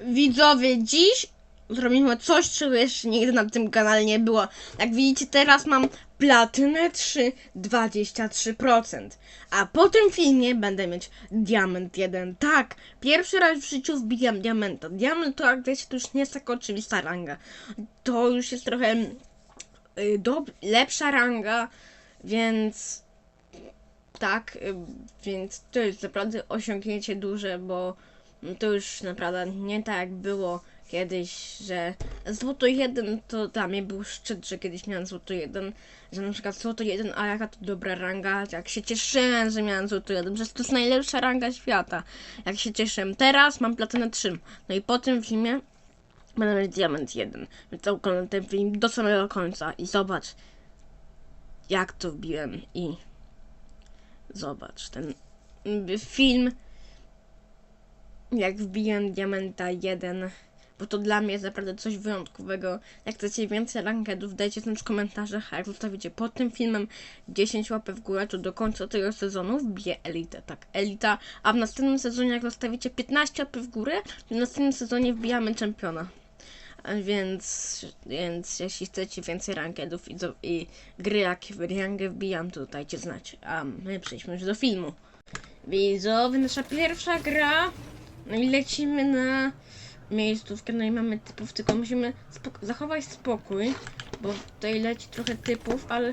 Widzowie, dziś zrobimy coś, czego jeszcze nigdy na tym kanale nie było. Jak widzicie, teraz mam platynę 3, 23%. A po tym filmie będę mieć diament 1. Tak, pierwszy raz w życiu wbijam diamenta. Diament to, jak wiecie, to już nie jest taka oczywista ranga. To już jest trochę y, dob- lepsza ranga, więc tak, y, więc to jest naprawdę osiągnięcie duże, bo to już naprawdę nie tak było kiedyś, że złoto 1 to dla mnie był szczyt, że kiedyś miałem złoto 1, że na przykład złoto 1, a jaka to dobra ranga, jak się cieszyłem, że miałem złoto 1, że to jest najlepsza ranga świata, jak się cieszyłem. Teraz mam platynę 3, no i po tym filmie będę mieć diament 1, więc oglądam ten film do samego końca i zobacz jak to wbiłem i zobacz ten mm, film jak wbiłem diamenta 1 bo to dla mnie jest naprawdę coś wyjątkowego. Jak chcecie więcej rankedów, dajcie znać w komentarzach, a jak zostawicie pod tym filmem 10 łapek w górę, to do końca tego sezonu wbiję elitę, tak, elita, a w następnym sezonie jak zostawicie 15 łapek w górę, to w następnym sezonie wbijamy czempiona. Więc, więc jeśli chcecie więcej rankedów i, do, i gry jak w rangę wbijam, to dajcie znać. A my przejdźmy już do filmu. Widzowie, nasza pierwsza gra. No i lecimy na miejscówkę, no i mamy typów, tylko musimy spok- zachować spokój, bo tutaj leci trochę typów, ale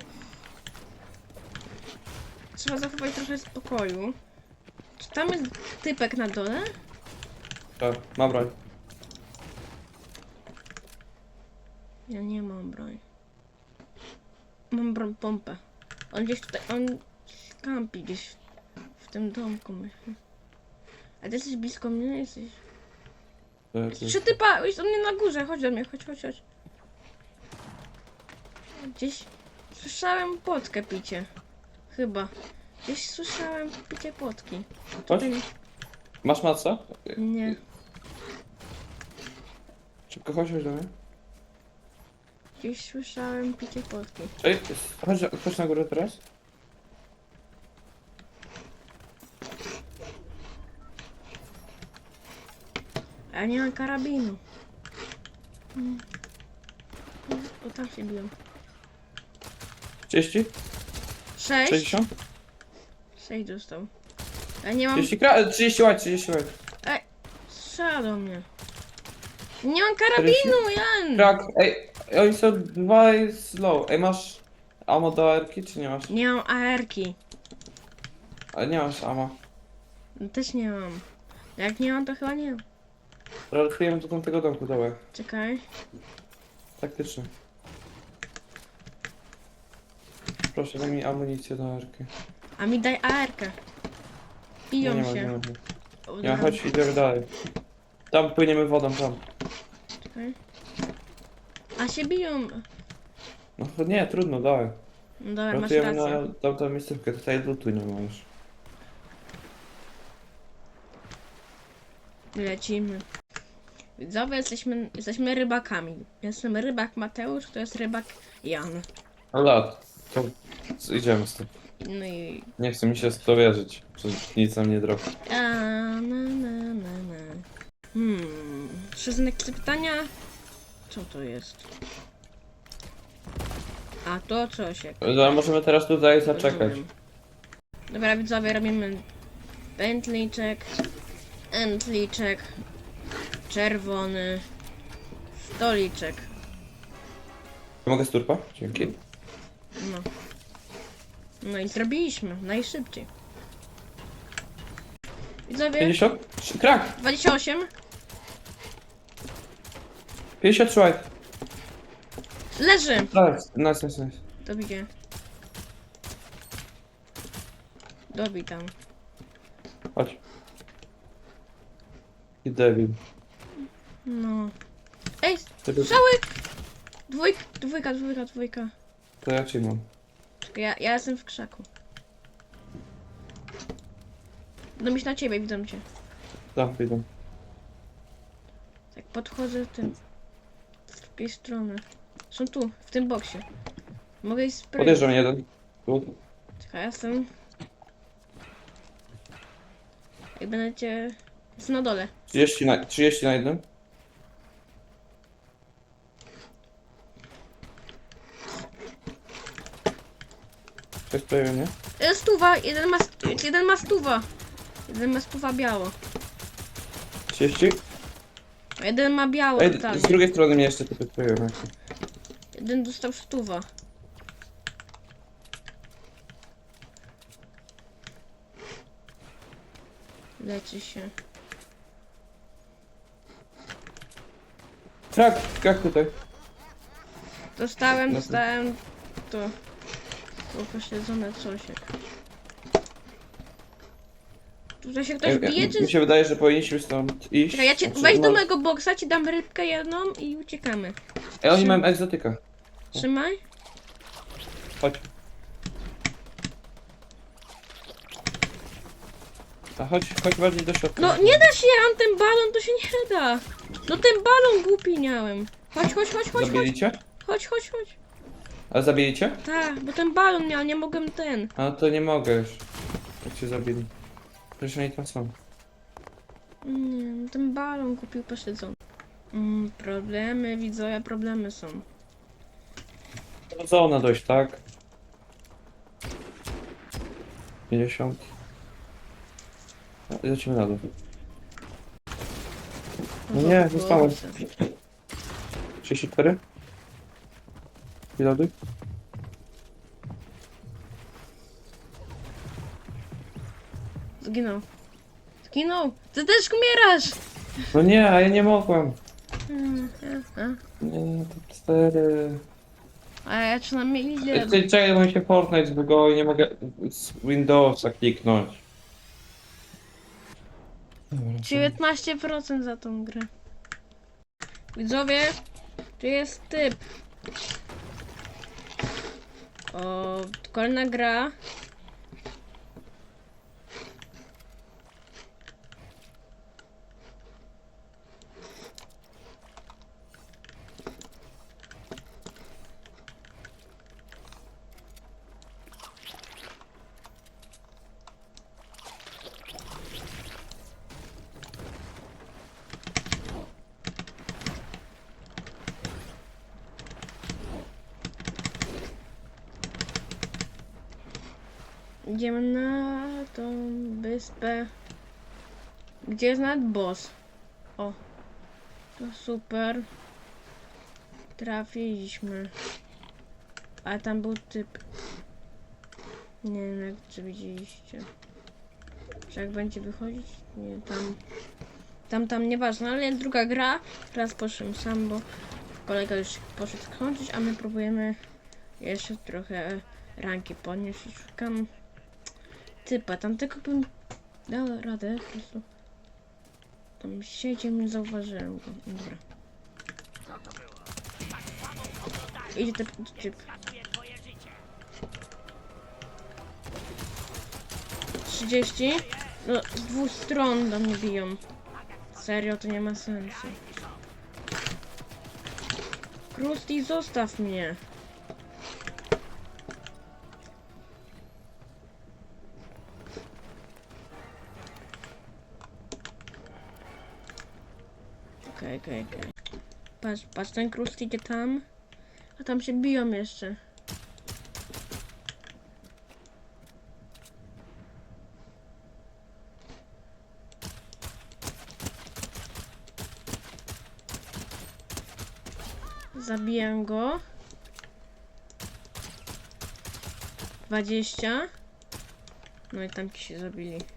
trzeba zachować trochę spokoju. Czy tam jest typek na dole? Tak, mam broń. Ja nie mam broń. Mam broń pompę. On gdzieś tutaj, on kampi gdzieś w tym domku, myślę. A ty jesteś blisko mnie? Jesteś... To jest- Trzy typa, jest on mnie na górze, chodź do mnie, chodź, chodź, chodź. Gdzieś słyszałem potkę picie. Chyba. Gdzieś słyszałem picie potki. Chodź. Tutaj... Masz maca? Nie. Szybko chodź, chodź do mnie. Gdzieś słyszałem picie potki. Ej, chodź, chodź na górę teraz. A nie mam karabinu. Mm. O tam się biłem. 30? Sześć? 60? Sześć dostał. Ja nie mam... 30 kra... 30 white, 30 white. Ej! Strzela do mnie. Nie mam karabinu, Jan! Krak, ej, oni są dwa slow. Ej, masz ammo do AR-ki, czy nie masz? Nie mam AR-ki. Ale nie masz ammo. No, Też nie mam. Jak nie mam, to chyba nie. Relatujemy do tamtego domku, dawaj. Czekaj. Taktyczny. Proszę, daj mi amunicję do AR-ki. A mi daj AR-kę. Nie, Piją nie ma, nie się. ma. O, Nie, dobra. chodź, idziemy dalej. Tam płyniemy wodą, tam. Czekaj. A się biją. No to nie, trudno, dawaj. No dobra, masz Ratujemy rację. na tamtą miejscówkę, tutaj lutu nie ma już. Lecimy. Widzowie, jesteśmy, jesteśmy rybakami. Jestem rybak Mateusz, to jest rybak Jan. No lat, to c- idziemy z tym. No i... Nie chce mi się z to wierzyć, że nic nam nie drogi. A, na, na, na, na. Hmm... Trzy znaki zapytania? Co to jest? A to coś jak... Ale możemy teraz tutaj zaczekać. Rozumiem. Dobra, widzowie, robimy pętliczek, entliczek, czerwony, stoliczek. Mogę z turpa? Dzięki. No. No i zrobiliśmy, najszybciej. Widzowie, 50? Trzy- Krak! 28, 53 white. leży! Nice, nice, nice, nice. Dobije. Dobij tam. Chodź. I debil. No. Ej, Tego, strzały! Dwójka, dwójka, dwójka, dwójka. to ja ci mam. Czekaj, ja, ja jestem w krzaku. No myśl na ciebie, widzę cię. Tam, idą. Tak podchodzę tym. Z drugiej strony. Są tu, w tym boksie. Mogę iść spray. Podjeżdżam jeden. Tu. Czekaj, ja jestem. Jak będziecie... Jest na dole. 30 na, 30 na jednym. Coś pojawiło, nie? E, Stuwa, jeden ma, jeden ma stuwa. Jeden ma stuwa biało. 30? A jeden ma biało Ej, totalnie. z drugiej strony mnie jeszcze typy pojawiły. Jeden dostał stuwa. Leczy się. Trak, jak tutaj? Dostałem, No dostałem to. To pośledzone cosiek. Tutaj się ktoś bije, czy... Mi się wydaje, że powinniśmy stąd iść. Czekaj, ja cię, Znaczy, wejdź do no- mojego boksa, ci dam rybkę jedną i uciekamy. Ej, oni mają egzotyka. Trzymaj. Chodź. A chodź, chodź bardziej do środka. No nie da się, mam ten balon, to się nie da. No ten balon głupi miałem. Chodź, chodź, chodź, chodź, chodź, Zabili cię? chodź, chodź, chodź. A zabili cię? Tak, bo ten balon miał, nie mogłem ten. A no to nie mogę już. Jak cię zabili. Przecież oni tam są. Nie, no ten balon kupił posiedzony. Mm, problemy, widzowie, problemy są. Do zona dość, tak? 50. No, lecimy na dół. No nie, zostałem. 34? Pilody? Zginął. Zginął! Ty też umierasz! No nie, a ja nie mogłem. Mm, a, a. Nie, to 4. A ja przynajmniej ile? Ty, czekaj, bo mi się Fortnite zbygo i nie mogę z Windowsa kliknąć. Dobra, 19% za tą grę. Widzowie, tu jest typ. O, kolejna gra. Idziemy na tą wyspę. Gdzie jest nawet boss? O, to super. Trafiliśmy. A tam był typ. Nie wiem, jak czy widzieliście. Czy jak będzie wychodzić? Nie, tam. Tam, tam, nieważne, ale druga gra. Teraz poszedłem sam, bo kolega już poszedł skończyć, a my próbujemy jeszcze trochę ranki podnieść i szukam typa. Tam tylko bym dał radę po prostu. Tam siedzi, nie zauważyłem go. Dobra. Idzie typ, typ. Trzydzieści? No, z dwóch stron do mnie biją. Serio, to nie ma sensu. Krusty, zostaw mnie. Okej, okej. Patrz, patrz, ten krust idzie tam. A tam się biją jeszcze. Zabiję go. 20. No i tam ci się zabili.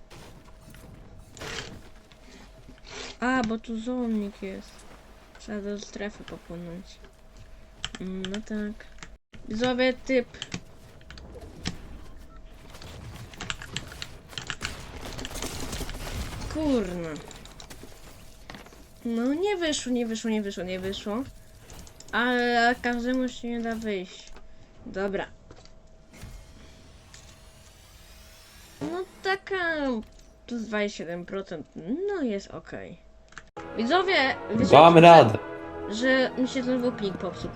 A, bo tu zołnik jest. Trzeba do strefy popłynąć. Mm, No tak. Widzowie, typ. Kurna. No nie wyszło, nie wyszło, nie wyszło, nie wyszło. Ale każdemu się nie da wyjść. Dobra. No taka... Tu 27%. No jest ok. Widzowie, Dam że- radę. że mi się znowu plik popsuł.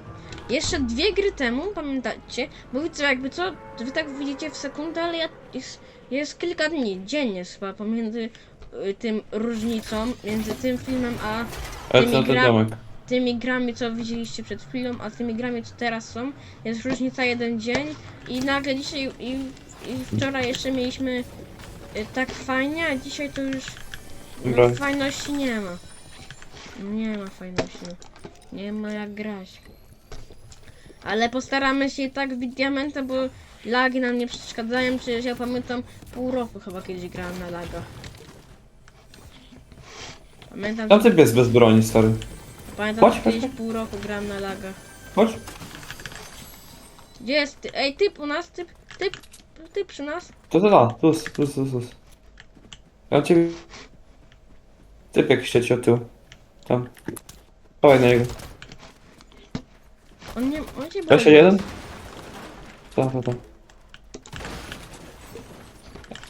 Jeszcze dwie gry temu, pamiętacie, bo widzę jakby co, wy tak widzicie w sekundę, ale ja, jest, jest kilka dni, dzień jest chyba pomiędzy y, tym różnicą, między tym filmem a Ale tymi co to gra- domek? tymi grami, co widzieliście przed chwilą, a tymi grami, co teraz są, jest różnica jeden dzień i nagle dzisiaj i, i wczoraj jeszcze mieliśmy y, tak fajnie, a dzisiaj to już no, Dobra. fajności nie ma. Nie ma fajności. no. Nie ma jak grać. Ale postaramy się i tak wbić diamenta, bo lagi nam nie przeszkadzają. Przecież ja pamiętam pół roku chyba kiedyś grałem na laga. Pamiętam, Tam typ jest bez broni, stary. pamiętam chodź, że chodź, kiedyś pół roku grałem na laga. Chodź. Gdzie jest ty? Ej, typ u nas, typ, typ, typ przy nas. To to da, tu, tu, tu, tu. Ja ciebie... Typ jakiś sieci od tyłu. Tam. Chowaj na niego. On nie, on Weź broni. jeden? Co, to, to.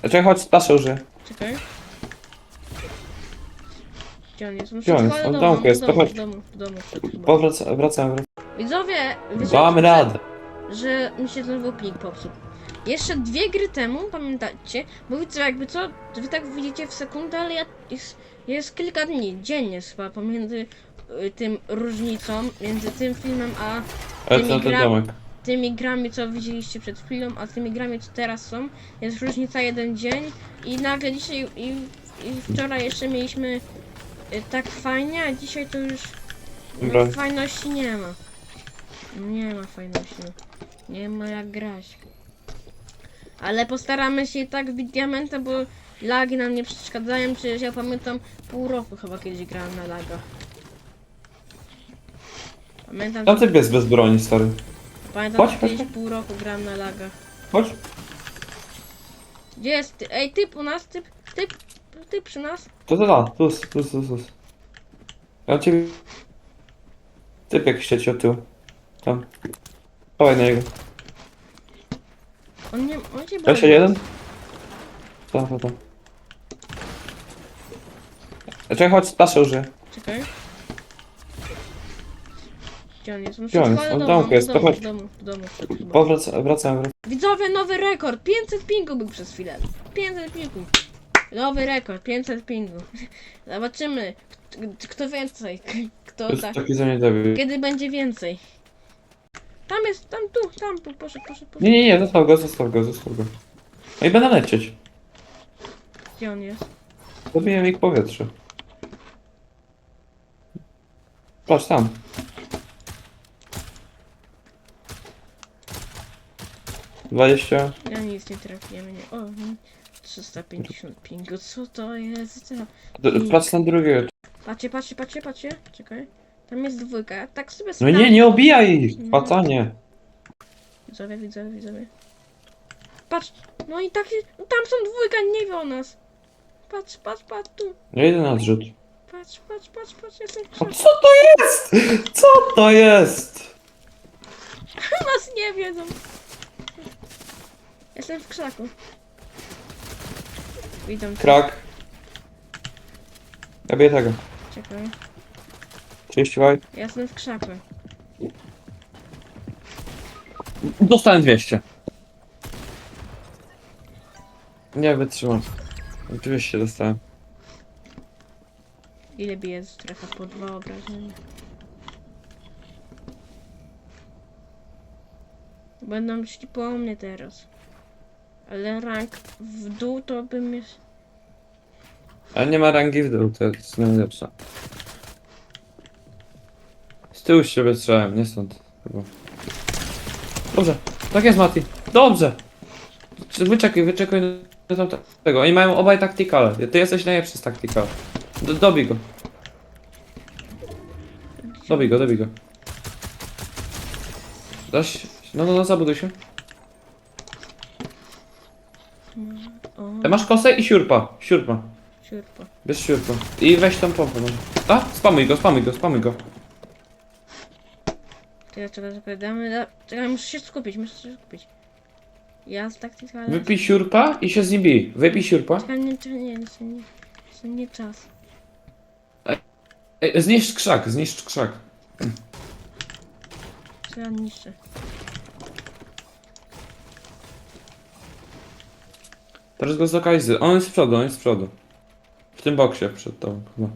Czekaj, chodź, spaszę użyję. Czekaj. Gdzie on jest? On Gdzie on jest? On w domu, jest, to chodź. w domu, w domu, w domu. Wracam, wracam. Widzowie, wiecie, Damy radę. że mi się ten wopnik popsuł. Jeszcze dwie gry temu, pamiętacie, bo widzę jakby co, wy tak widzicie w sekundę, ale ja, jest, jest kilka dni, dzień jest chyba pomiędzy y, tym różnicą, między tym filmem a Tymi co na ten gra- domek? tymi grami, co widzieliście przed chwilą, a tymi grami, co teraz są. Jest różnica jeden dzień i nagle dzisiaj i, i wczoraj jeszcze mieliśmy y, tak fajnie, a dzisiaj to już no, fajności nie ma. Nie ma fajności. no. Nie ma jak grać. Ale postaramy się i tak wbić diamenta, bo lagi nam nie przeszkadzają. Przecież ja pamiętam pół roku chyba kiedyś grałem na laga. Pamiętam, Tam typ jest bez broni, stary. pamiętam chodź, że chodź, kiedyś pół roku grałem na laga. Chodź. Gdzie jest ty? Ej, typ u nas, typ, typ, typ przy nas. To to da, tu, tu, tu, tu. Ja ciebie... Typ jakiś sieci od tyłu. Tam. Chowaj na niego. On nie, on Weź broni. jeden? Co, to, to. Czekaj, chodź, spaszę użyję. Czekaj. Gdzie on jest? On Gdzie on jest? On w domku jest, w to domu, chodź. w domu, w domu, w domu. Powracam, wracam, wracam. Widzowie, nowy rekord! 500 pingu był przez chwilę. 500 pingu. Nowy rekord, 500 pingu. Zobaczymy, kto, kto więcej. Kto To jest tak. taki za. Kiedy będzie więcej. Tam jest, tam, tu, tam, tu, proszę, proszę, proszę. Nie, nie, nie, zostaw go, zostaw go, zostaw go. No i będę lecieć. Gdzie on jest? Zabiję ich powietrze. Patrz tam. Dwadzieścia. Ja nic nie trafiłem, nie. O, mm, 350 pingu, co to jest? za- D- Patrz na drugiego. Patrzcie, patrzcie, patrzcie, patrzcie. Czekaj. Tam jest dwójka. Ja tak sobie No nie, nie obijaj ich! Pacanie. Widzowie, widzowie, widzowie. Patrz, no i tak jest. Tam są dwójka, nie wie o nas. Patrz, patrz, patrz tu. Nie idę na zrzut. Patrz, patrz, patrz, patrz, jestem w O, krzaku. co to jest? Co to jest? Nas nie wiedzą. Jestem w krzaku. Cię. Krak. Ja biję tego. Czekaj. 30 łaj. Ja Jestem w krzaku. Dostałem 200. Nie wytrzymam. 200 dostałem. Ile bije strefa po dwa obrażenia? Będą szli po mnie teraz. Ale rank w dół to bym już... Ale nie ma rangi w dół, to jest najlepsze. Tyłu z siebie strzałem, nie stąd. Chyba. Dobrze, tak jest Mati. Dobrze! Wyczekuj, wyczekuj na tamte- tego. Oni mają obaj taktykale. Ty jesteś najlepszy z taktykal. Do, dobij go. Dobij go, dobij go. Daś. No, no, no, zabuduj się. E, Masz kosę i siurpa. Siurpa. siurpa. Bierz siurpa. I weź tą pompę może. A? Spamuj go, spamuj go, spamuj go. Czekaj, czekaj, czekaj, damy... Da... Czekaj, muszę się skupić, muszę się skupić. Ja z taktyka... Wypij siurpa i się z nim bij. Wypij siurpa. Czekaj, nie, czekaj, nie, nie, nie, nie, nie czas. E, Zniszcz krzak, zniszcz krzak. Ja niszczę? Teraz go zlokalizuj. On jest z przodu, on jest z przodu. W tym boksie przed tobą chyba.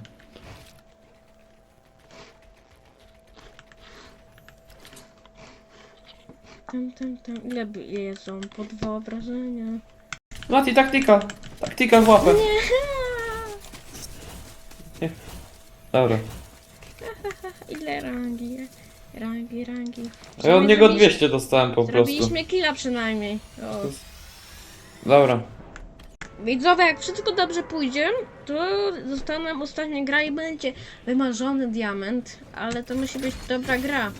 Tam, tam, tam. Ile by- jedzą pod wyobrażenia? Mati, taktika! Taktika w łapę. Nie! Dobra. Ile rangi? Rangi, rangi. Ja od niego Zrobiliśmy- 200 dostałem po prostu. Zrobiliśmy killa przynajmniej. O. Dobra. Widzowie, jak wszystko dobrze pójdzie, to zostaną ostatnia gra i będzie wymarzony diament, ale to musi być dobra gra.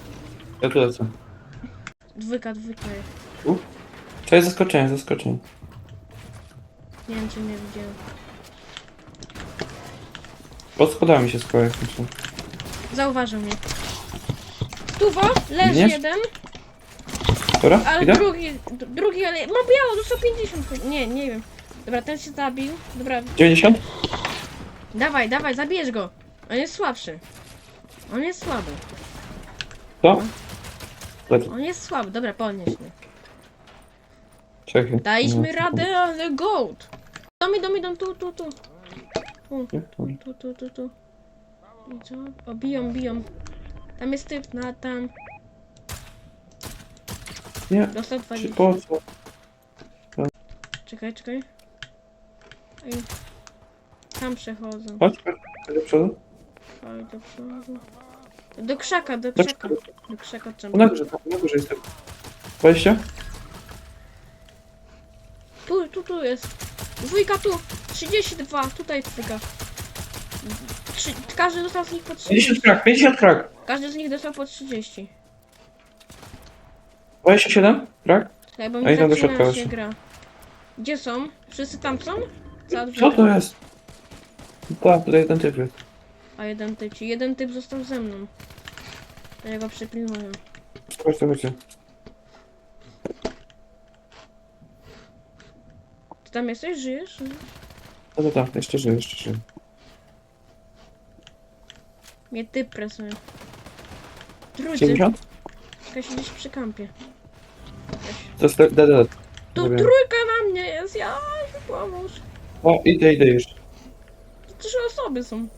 Ja tu lecę. Dwójka, dwójka jest. Cześć, zaskoczenie, zaskoczenie. Nie wiem, czy mnie widział. Pod schodami się skoro jak myślę. Zauważył mnie. Tuwo, leży jeden, Dobra, ale idę? drugi, d- drugi, ale ma biało, do 150. Nie, nie wiem. Dobra, ten się zabił. Dobra, 90? dawaj, dawaj, zabierz go. On jest słabszy. On jest słaby. Co? Lecę. On jest słaby. Dobra, podnieś mnie. Czekaj. Daliśmy radę, ale gold. Dom, idą, idą, tu, tu, tu. Tu, tu, tu, tu. I co? O, biją, biją. Tam jest typ, na tam. Nie, Dostał czy 20. po co? Czekaj, czekaj. Ej. Tam przechodzą. Chodź, chodź, przodu. Do przodu. Do krzaka, do Do krzaka. przodu. Do krzaka Na górze, tam, na górze jest typ. 20? Tu, tu, tu jest. Dwójka tu. 32. Tutaj dwójka. Trzy, każdy dostał z nich po 30. 50 krak, 50 krak. Każdy z nich dostał po 30. 27 krak? Tak, bo A mi idą do zaczyna środka się jeszcze. gra. Gdzie są? Wszyscy tam są? Co to jest? Tak, tutaj ten typ jest. A jeden typ, ci jeden typ został ze mną. To ja go przypilnuję. Chodźcie, chodźcie. Ty tam jesteś? Żyjesz? No to tak, jeszcze żyję, jeszcze żyję. Mnie typ presuje. Drudzy, 70? czekaj się gdzieś przy kampie. To jest DD. Tu Dobra. trójka na mnie jest, ja pomóż. O, idę, idę już. Trzy osoby są.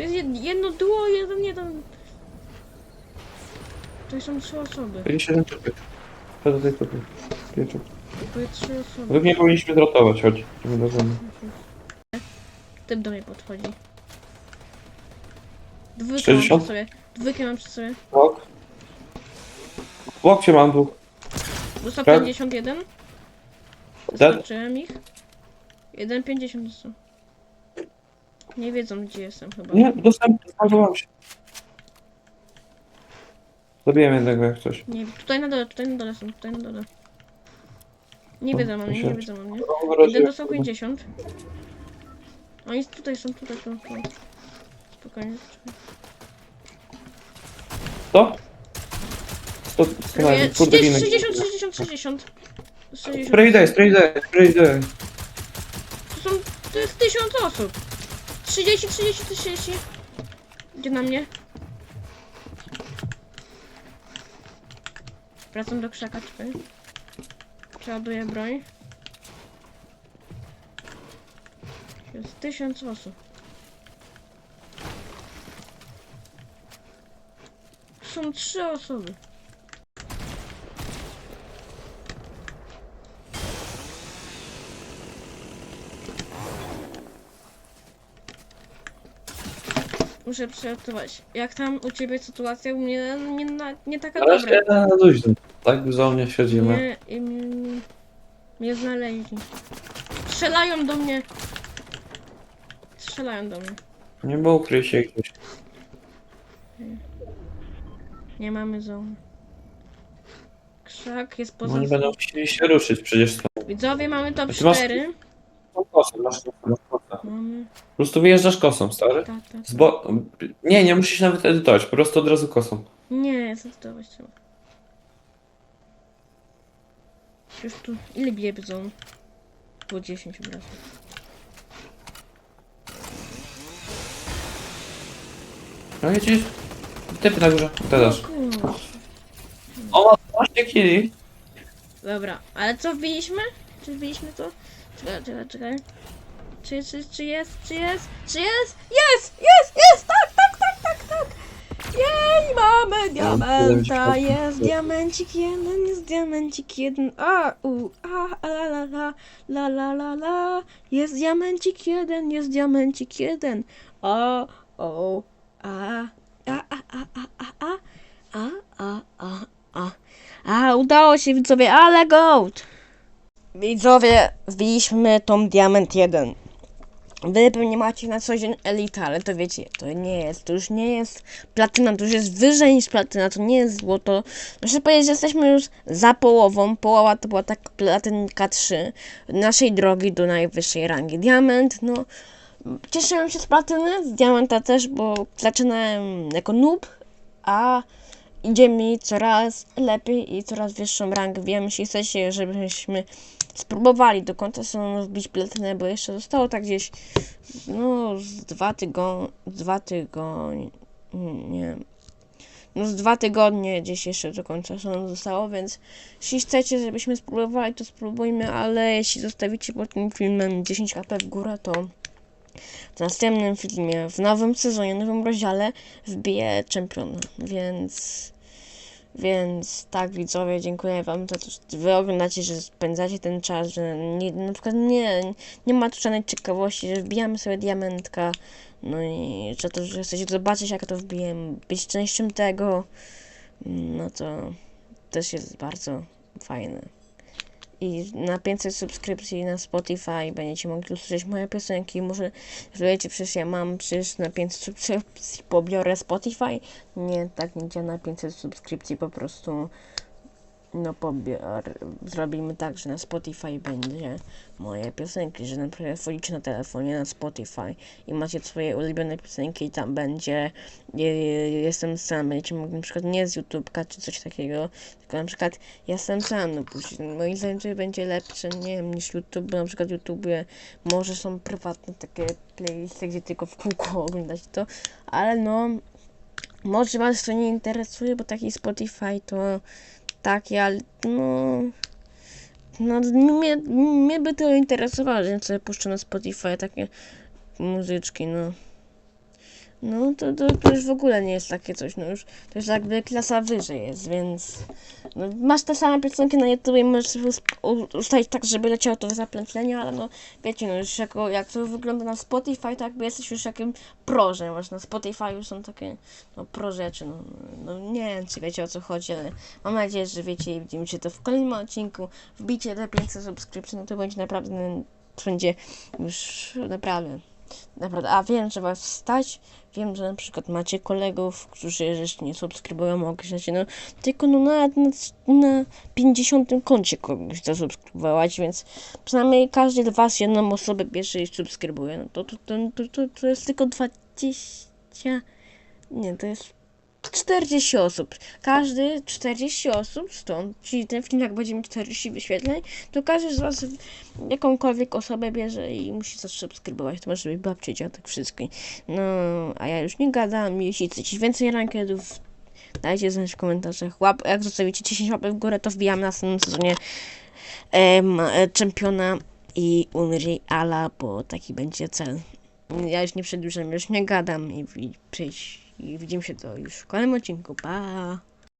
To jest jed, jedno duo, jeden, jeden. To są trzy osoby. 57 typy. To do tej typy. Pieczek. To jest trzy osoby. Nie powinniśmy zrotować, chodź. Nie dozwolę. Typ do mnie podchodzi. Dwójkę mam 60? przy sobie. Dwójkę mam przy sobie. Bok. Bok się mam dwóch. Dostał Tak. 51. Dead? Zaskoczyłem ich. 1,50 dostał. Nie wiedzą gdzie jestem chyba. Nie, dostałem, zmarnowałem się. Zabiłem jednego jak coś. Nie, tutaj na dole, tutaj na dole są, tutaj na dole. Nie wiedzą o mnie, nie 50. wiedzą o mnie. Jeden dostał 50. Oni tutaj są, tutaj są. tu. Spokojnie. czekaj. To? Prawie nawet, kurde, 30, winek. 60, 60, 60. 60. Spray day, spray day, spray day. To są, to jest 1000 osób. 30, 30, 30. Idzie na mnie. Wracam do krzaka, czekaj. Przeładuję broń. Jest 1000 osób. Są trzy osoby. Muszę przetestować. Jak tam u ciebie sytuacja? U mnie nie, na, nie taka Na razie dobra. na luźnym. Tak wzornie siedzimy. Nie, i mnie, mnie, mnie znaleźli. Strzelają do mnie. Strzelają do mnie. Nie było ukryj się gdzieś. Nie mamy zone. Krzak jest poza. Oni będą chcieli się ruszyć przecież. Widzowie mamy top Ty masz- 4. Kosą, masz masz kosę. Mamy. Po prostu wyjeżdżasz kosą, stary. Tak, tak. Z bo... Nie, nie musisz nawet edytować, po prostu od razu kosą. Nie, zdecydować trzeba. Już tu. Ile biebzą? Po 10 razy. No widzisz? Typy na górze. Teraz. Kurwa. O, ma 12 kili. Dobra, ale co wbiliśmy? Czy wbiliśmy to? Czekaj, czekaj, czekaj. Czy, czy, czy jest, czy jest, czy jest? Jest, jest, jest, tak, tak, tak, tak, tak. Jej, mam Mamy diamenta, jest diamencik jeden, jest diamencik jeden, a, u, a, a, la, la, la, la, la, la, la, jest diamencik jeden, jest diamencik jeden, o, o, a, a, a, a, a, a, a, a, a, a, a, udało się widzowie, ale gold! Widzowie, wbiliśmy tą diament jeden. Wy pewnie macie na co dzień elita, ale to wiecie, to nie jest, to już nie jest platyna, to już jest wyżej niż platyna, to nie jest złoto. Muszę powiedzieć, że jesteśmy już za połową, połowa to była tak platynka 3 naszej drogi do najwyższej rangi. Diament, no, cieszyłem się z platyny, z diamenta też, bo zaczynałem jako noob, a idzie mi coraz lepiej i coraz wyższą rangę. Wiem, jeśli chcecie, żebyśmy spróbowali do końca sezonu wbić platynę, bo jeszcze zostało tak gdzieś no z dwa tygodnie, dwa tygodnie, nie. No z dwa tygodnie gdzieś jeszcze do końca sezonu zostało, więc jeśli chcecie, żebyśmy spróbowali, to spróbujmy, ale jeśli zostawicie pod tym filmem 10 kp w górę, to w następnym filmie, w nowym sezonie, nowym rozdziale wbiję czempiona, więc... Więc tak, widzowie, dziękuję wam za to, że wy oglądacie, że spędzacie ten czas, że nie, na przykład nie, nie ma tu żadnej ciekawości, że wbijamy sobie diamentka, no i że to, że chcecie zobaczyć, jak to wbiję, być częścią tego, no to też jest bardzo fajne. I na 500 subskrypcji na Spotify będziecie mogli usłyszeć moje piosenki. Może wiecie, przecież ja mam przecież na 500 subskrypcji pobiorę Spotify. Nie, tak nie działa na 500 subskrypcji, po prostu no pobior. Zrobimy tak, że na Spotify będzie moje piosenki, że na przykład wchodzicie na telefonie na Spotify i macie swoje ulubione piosenki i tam będzie je, je, jestem sam, będziecie mogli na przykład nie z YouTube'ka czy coś takiego, tylko na przykład jestem sam, no później moim zdaniem to będzie lepsze, nie wiem, niż YouTube, bo na przykład YouTube może są prywatne takie playlisty, gdzie tylko w kółko oglądać to, ale no może was to nie interesuje, bo taki Spotify to taki, ale no no mnie, mnie by to interesowało, że sobie puszczę na Spotify takie muzyczki, no. No to, to, to już w ogóle nie jest takie coś, no już to już jakby klasa wyżej jest, więc no, masz te same piosenki na YouTube i możesz ustawić tak, żeby leciało to zapętlenie, ale no wiecie, no już jako, jak to wygląda na Spotify, to jakby jesteś już jakim pro, że masz na Spotify już są takie no pro rzeczy, no, no nie wiem czy wiecie o co chodzi, ale mam nadzieję, że wiecie i widzimy się to w kolejnym odcinku, wbijcie te 500 subskrypcji, no to będzie naprawdę, to będzie już naprawdę Naprawdę, a wiem, że was stać. Wiem, że na przykład macie kolegów, którzy jeszcze nie subskrybują, się no tylko no na, na, na 50 koncie kogoś zasubskrybować, więc przynajmniej każdy z was jedną osobę bierze i subskrybuje. No to, to, to, to, to jest tylko 20. Nie, to jest 40 osób. Każdy 40 osób stąd, czyli ten film jak będzie mieć 40 wyświetleń, to każdy z was jakąkolwiek osobę bierze i musi zasubskrybować. To może być babci, dziadek, wszystkie. No, a ja już nie gadam. Jeśli chcecie więcej rankedów, dajcie znać w komentarzach. Łap, jak zostawicie 10 łapek w górę, to wbijam na następnym sezonie em, czempiona i Unreal Ala, bo taki będzie cel. Ja już nie przedłużam, już nie gadam i, i przyjść. I widzimy się to już w kolejnym odcinku. Pa!